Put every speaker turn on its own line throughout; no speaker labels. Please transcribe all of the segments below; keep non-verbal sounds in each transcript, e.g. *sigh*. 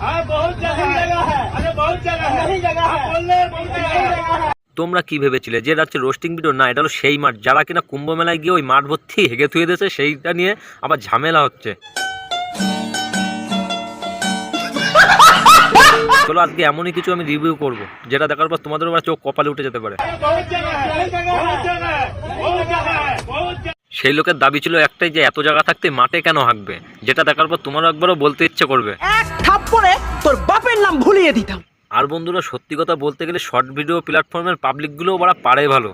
हाँ बहुत जगह जगह है अरे बहुत जगह है नहीं जगह है बोलने बहुत जगह है
তোমরা কি ভেবেছিলে যে এটা হচ্ছে রোস্টিং ভিডিও না এটা হলো সেই মাঠ যারা কিনা কুম্ভ মেলায় গিয়ে ওই মাঠ ভর্তি হেগে থুয়ে দিয়েছে সেইটা নিয়ে আবার ঝামেলা হচ্ছে চলো আজকে এমনই কিছু আমি রিভিউ করব যেটা দেখার পর তোমাদের আবার চোখ কপালে উঠে যেতে পারে
बहुत जगह है बहुत जगह है बहुत जगह है बहुत जगह
সেই লোকের দাবি ছিল একটাই যে এত জায়গা থাকতে মাঠে কেন হাঁকবে যেটা দেখার পর তোমারও একবারও বলতে ইচ্ছে করবে
এক থাপ্পড়ে তোর বাপের নাম ভুলিয়ে দিতাম।
আর বন্ধুরা সত্যি কথা বলতে গেলে শর্ট ভিডিও প্ল্যাটফর্মের পাবলিকগুলো ওরা পারে ভালো।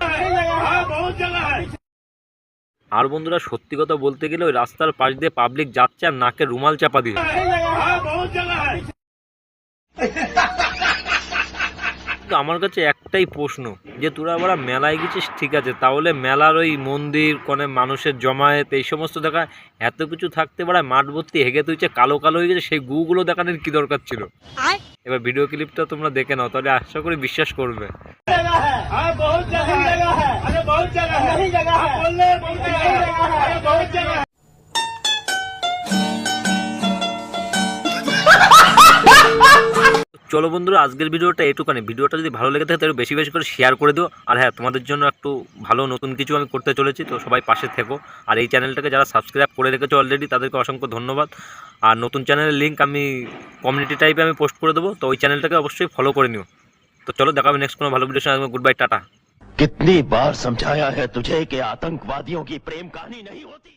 আর বন্ধুরা সত্যি কথা বলতে গেলে ওই রাস্তার পাশ দিয়ে পাবলিক যাচ্ছে আর নাকে রুমাল চাপা দিয়ে। *laughs* হ্যাঁ, আমার কাছে একটাই প্রশ্ন যে তোরা আবার মেলায় গেছিস ঠিক আছে তাহলে মেলার ওই মন্দির কোনে মানুষের জমায়েত এই সমস্ত দেখা এত কিছু থাকতে পারে মাঠ ভর্তি হেগে তুইছে কালো কালো হয়ে গেছে সেই গুগুলো দেখানোর কি দরকার ছিল? এবার ভিডিও ক্লিপটা তোমরা দেখে নাও তাহলে আশা করি বিশ্বাস করবে। চলো বন্ধুরা আজকের ভিডিওটা এটুকানি ভিডিওটা যদি ভালো লেগে থাকে তাহলে বেশি বেশি করে শেয়ার করে দিও আর হ্যাঁ তোমাদের জন্য একটু ভালো নতুন কিছু আমি করতে চলেছি তো সবাই পাশে থেকো আর এই চ্যানেলটাকে যারা সাবস্ক্রাইব করে রেখেছো অলরেডি তাদেরকে অসংখ্য ধন্যবাদ আর নতুন চ্যানেলের লিঙ্ক আমি কমিউনিটি টাইপে আমি পোস্ট করে দেবো তো ওই চ্যানেলটাকে অবশ্যই ফলো করে নিও তো চলো দেখাবে নেক্সট কোনো ভালো ভিডিওর সঙ্গে গুড বাই টাটা
कितनी बार समझाया है तुझे कि आतंकवादियों की प्रेम कहानी नहीं होती